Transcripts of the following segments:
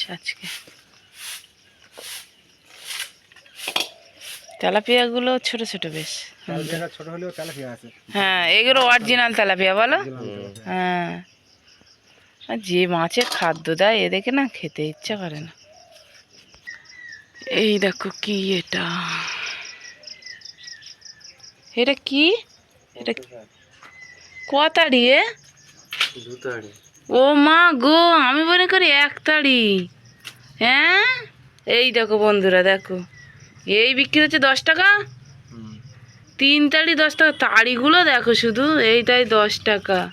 হচ্ছে আজকে। তেলাপিয়াগুলো ছোট ছোট বেশ। ছোট হলেও তেলাপিয়া আছে। হ্যাঁ এগুলো অরিজিনাল তেলাপিয়া বলো? হ্যাঁ। আর যে মাছের খাদ্য দেয় এ দেখে না খেতে ইচ্ছা করে না। এই দেখো কি এটা। এটা কি? এটা কতাড়ি এ? দুতাড়ি ও মা গো আমি মনে করি এক তাড়ি হ্যাঁ? এই দেখো বন্ধুরা দেখো। এই বিক্রি হচ্ছে দশ টাকা? তিন তাড়ি দশ টাকা। তাড়িগুলো দেখো শুধু এইটাই দশ টাকা।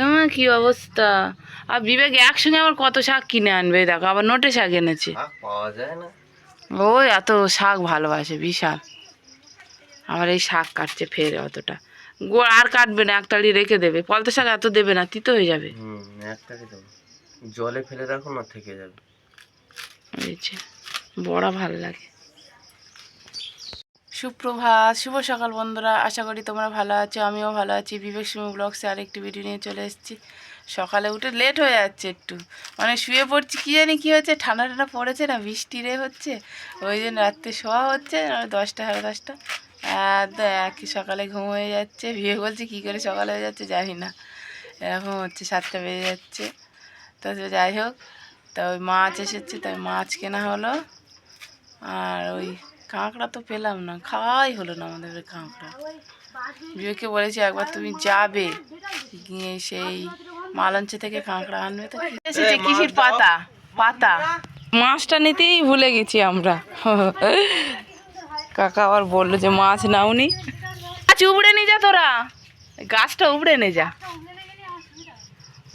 আমার কি অবস্থা? আর বিবেক একসঙ্গে আবার কত শাক কিনে আনবে এই দেখো আবার নোটে শাক এনেছে। ও এত শাক ভালোবাসে বিশাল। আবার এই শাক কাটছে ফের অতটা। গোড় আর কাটবে না এক তাড়ি রেখে দেবে। পলতা শাক এত দেবে না তিতো হয়ে যাবে। হুম একটাকে দেবো। জলে ফেলে রাখো না থেকে যাবে। বড়া ভালো লাগে। সুপ্রভাত শুভ সকাল বন্ধুরা আশা করি তোমরা ভালো আছো আমিও ভালো আছি। বিবেক সুমি ব্লগসে আরেকটি ভিডিও নিয়ে চলে এসেছি। সকালে উঠে লেট হয়ে যাচ্ছে একটু। মানে শুয়ে পড়ছি কী জানি কী হচ্ছে ঠান্ডা ঠান্ডা পড়েছে না বৃষ্টি রে হচ্ছে। ওই জন্য রাত্রে শোয়া হচ্ছে আর দশটা সাড়ে দশটা। একই সকালে ঘুম হয়ে যাচ্ছে বিয়ে বলছে কী করে সকালে হয়ে যাচ্ছে জানি না। এরকম হচ্ছে সাতটা বেজে যাচ্ছে। তো যাই হোক তা ওই মাছ এসেছে তাই মাছ কেনা হলো। আর ওই কাঁকড়া তো পেলাম না খাওয়াই হলো না আমাদের ওই কাঁকড়া। বিয়েকে বলেছি একবার তুমি যাবে গিয়ে সেই মালঞ্চে থেকে কাঁকড়া আনবে। তো এসেছে কিসির পাতা? পাতা। মাছটা নিতেই ভুলে গেছি আমরা। কাকা আবার বলল যে মাছ নাওনি। গাছ উবড়ে নিয়ে যা তোরা। গাছটা উবড়ে নিয়ে যা।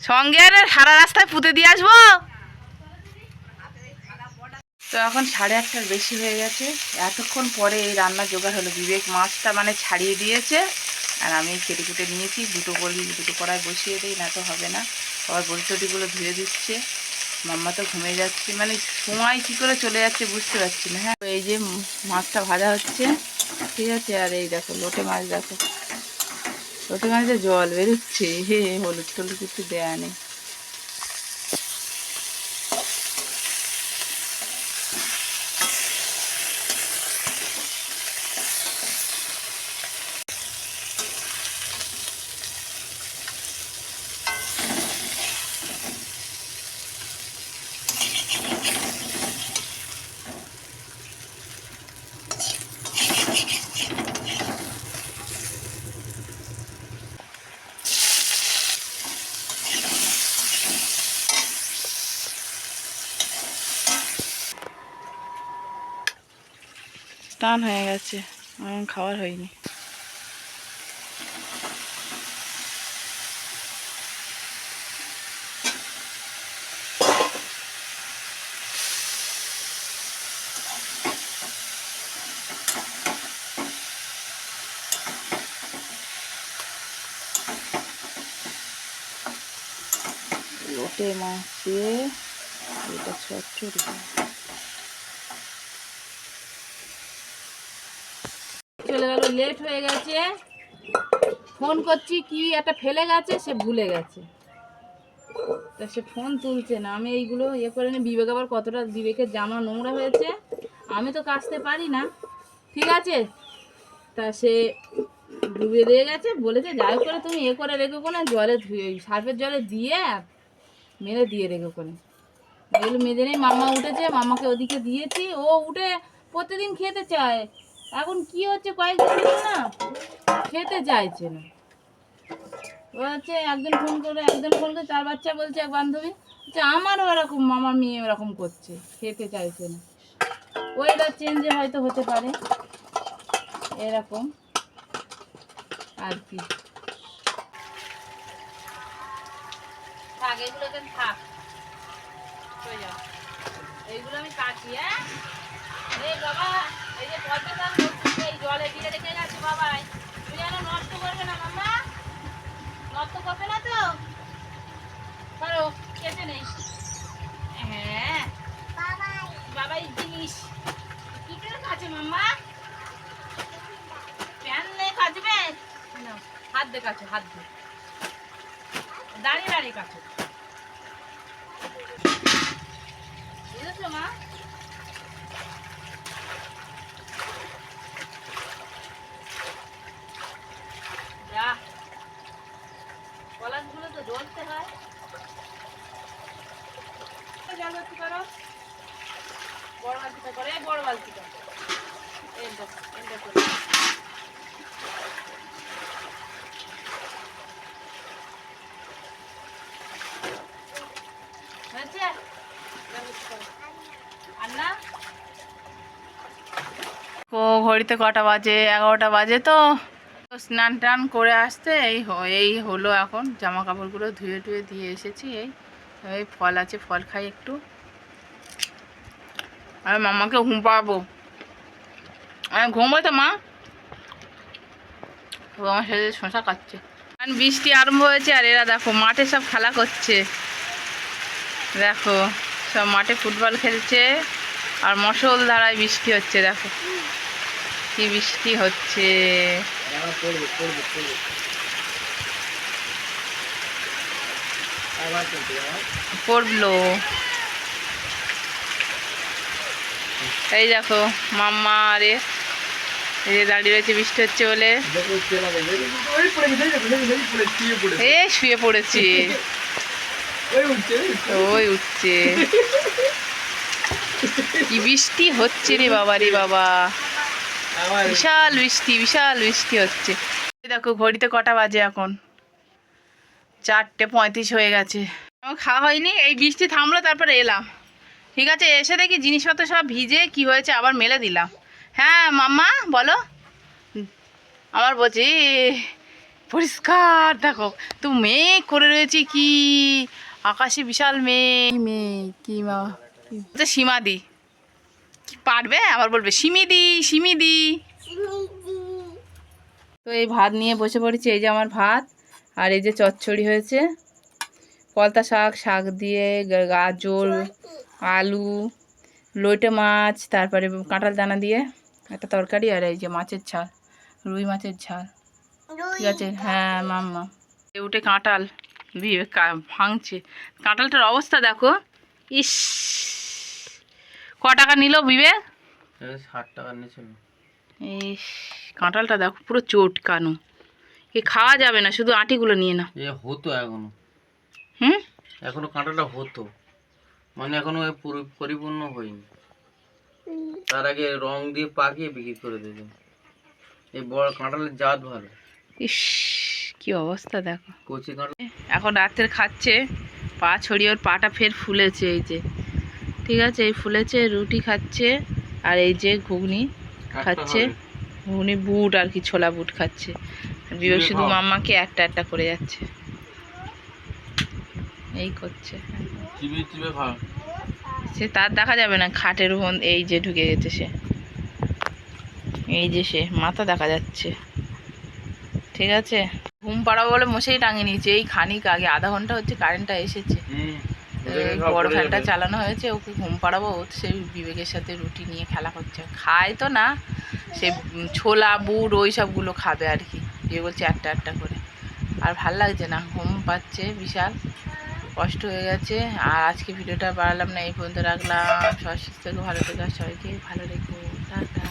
সঙ্গে আর সারা রাস্তায় পুঁতে দিয়ে আসব। তো এখন সাড়ে আটটার বেশি হয়ে গেছে। এতক্ষণ পরে এই রান্না জোগাড় হলো। বিবেক মাছটা মানে ছাড়িয়ে দিয়েছে। আর আমি কেটে কুটে নিয়েছি। দুটো কলি দুটো কড়াই বসিয়ে দিই না তো হবে না। আবার বড়ি টটিগুলো ধুয়ে দিচ্ছে। মাম্মা তো ঘুমিয়ে যাচ্ছে। মানে সময় কি করে চলে যাচ্ছে বুঝতে পারছি না। হ্যাঁ এই যে মাছটা ভাজা হচ্ছে, ঠিক আছে? আর এই দেখো, লোটে মাছ দেখো। লোটে মাছে জল বেরোচ্ছে। হে, হলুদ টলুদ কিছু দেয়া নেই। টান হয়ে গেছে। এখন খাবার হয়নি। লোটে মাছ দিয়ে এটা চচ্চড়ি চলে গেল লেট হয়ে গেছে। ফোন করছি, কি একটা ফেলে গেছে, সে ভুলে গেছে। তা সে ফোন তুলছে না। আমি এইগুলো ইয়ে করে নি। বিবেক আবার কতটা বিবেকের জামা নোংরা হয়েছে। আমি তো কাচতে পারি না। ঠিক আছে? তা সে ডুবে দিয়ে গেছে। বলেছে, যাই করে তুমি এ করে রেখো কোনে, জলে ধুয়ে সার্ফের জলে দিয়ে মেরে দিয়ে রেখো কোনে। এগুলো নেই মামা উঠেছে। মামাকে ওদিকে দিয়েছি। ও উঠে প্রতিদিন খেতে চায়। এখন কি হচ্ছে, কয়েকজন না খেতে চাইছে না। হচ্ছে একজন ফোন করে, একজন ফোন করে তার বাচ্চা বলছে এক বান্ধবী, যে আমারও এরকম, আমার মেয়ে এরকম করছে, খেতে চাইছে না। ওয়েদার চেঞ্জে হয়তো হতে পারে, এরকম আর কি। থাক থাক। এইগুলো আমি কাটি হ্যাঁ? বাবা। হাত দিয়ে কাছে হাত দিয়ে। দাঁড়িয়ে দাঁড়িয়ে কাছে এসো মা যা পলাশগুলো তো ধরতে হয় ও, ঘড়িতে কটা বাজে? এগারোটা বাজে তো। স্নান টান করে আসতে এই এই হলো এখন। জামা কাপড়গুলো ধুয়ে টুয়ে দিয়ে এসেছি। এই এই ফল আছে, ফল খাই একটু। আমি মামাকে ঘুম পাবো আমি ঘুমবো তো মা ও আমার সাথে শশা কাটছে কারণ বৃষ্টি আরম্ভ হয়েছে আর এরা দেখো মাঠে সব খেলা করছে দেখো সব মাঠে ফুটবল খেলছে আর মশল ধারায় বৃষ্টি হচ্ছে, দেখো। কি বৃষ্টি হচ্ছে। পড়ল। এই দেখো, মাম্মা আরে এই যে দাঁড়িয়ে রয়েছে, বৃষ্টি হচ্ছে বলে। শুয়ে পড়েছে। ওই উঠছে। কি বৃষ্টি হচ্ছে রে বাবা রে বাবা। বিশাল বৃষ্টি বিশাল বৃষ্টি হচ্ছে। দেখো, ঘড়িতে কটা বাজে এখন? চারটে পঁয়ত্রিশ হয়ে গেছে। আমার খাওয়া হয়নি, এই বৃষ্টি থামলো, তারপরে এলাম। ঠিক আছে এসে দেখি জিনিসপত্র সব ভিজে কি হয়েছে আবার মেলে দিলাম। হ্যাঁ মাম্মা বলো। আমার বলছি পরিষ্কার দেখো তো মেঘ করে রয়েছে কি? আকাশে বিশাল মেঘ। মেঘ কি মা সীমাদি। কি পারবে? আবার বলবে সিমিদি সিমিদি। তো এই ভাত নিয়ে বসে পড়েছি এই যে আমার ভাত আর এই যে চচ্চড়ি হয়েছে। পলতা শাক শাক দিয়ে গাজর আলু লইটে মাছ তারপরে কাঁঠাল দানা দিয়ে একটা তরকারি আর এই যে মাছের ঝাল রুই মাছের ঝাল। ঠিক আছে? হ্যাঁ মাম্মা। উঠে কাঁঠাল বিয়ে কা- ভাঙছে। কাঁঠালটার অবস্থা দেখো ইস। ক টাকা নিল বিবে? এই ষাট টাকা নিয়েছিল। ইস কাঁঠালটা দেখো পুরো চটকানো। এ খাওয়া যাবে না শুধু আটিগুলো নিয়ে না এ হতো এখনও। হুম? এখনও কাঁটাটা হতো। মানে এখনও পরিপূর্ণ হয়নি। তার আগে রং দিয়ে পাকিয়ে বিক্রি করে দিতেন এই বড় কাঁঠালের জাত ভালো। ইস কি অবস্থা দেখো। কচি কাঁঠাল। এখন রাত্রের খাচ্ছে পা ছড়িয়ে ওর পাটা ফের ফুলেছে এই যে। ঠিক আছে এই ফুলেছে রুটি খাচ্ছে আর এই যে ঘুগনি খাচ্ছে। ঘুগনি বুট আর কি ছোলা বুট খাচ্ছে। বিবেক শুধু। মাম্মাকে একটা একটা করে যাচ্ছে। এই করছে। খাও সে তার দেখা যাবে না খাটের উপর এই যে ঢুকে গেছে সে। এই যে সে মাথা দেখা যাচ্ছে। ঠিক আছে? ঘুম পাড়াবো বলে মশাই টাঙিয়ে নিয়েছে। এই খানিক আগে আধা ঘণ্টা হচ্ছে কারেন্টটা এসেছে। বড় ফ্যানটা চালানো হয়েছে ওকে ঘুম পাড়াবো ও সেই বিবেকের সাথে রুটি নিয়ে খেলা করছে। খায় তো না সে ছোলা বুট ওই সবগুলো খাবে আর কি। বিয়ে বলছে একটা একটা করে। আর ভালো লাগছে না ঘুম পাচ্ছে বিশাল। কষ্ট হয়ে গেছে। আর আজকে ভিডিওটা বাড়ালাম না, এই পর্যন্ত রাখলাম। সবাই সুস্থ থেকে, ভালো থেকে সবাইকে ভালো রেখো টাটা।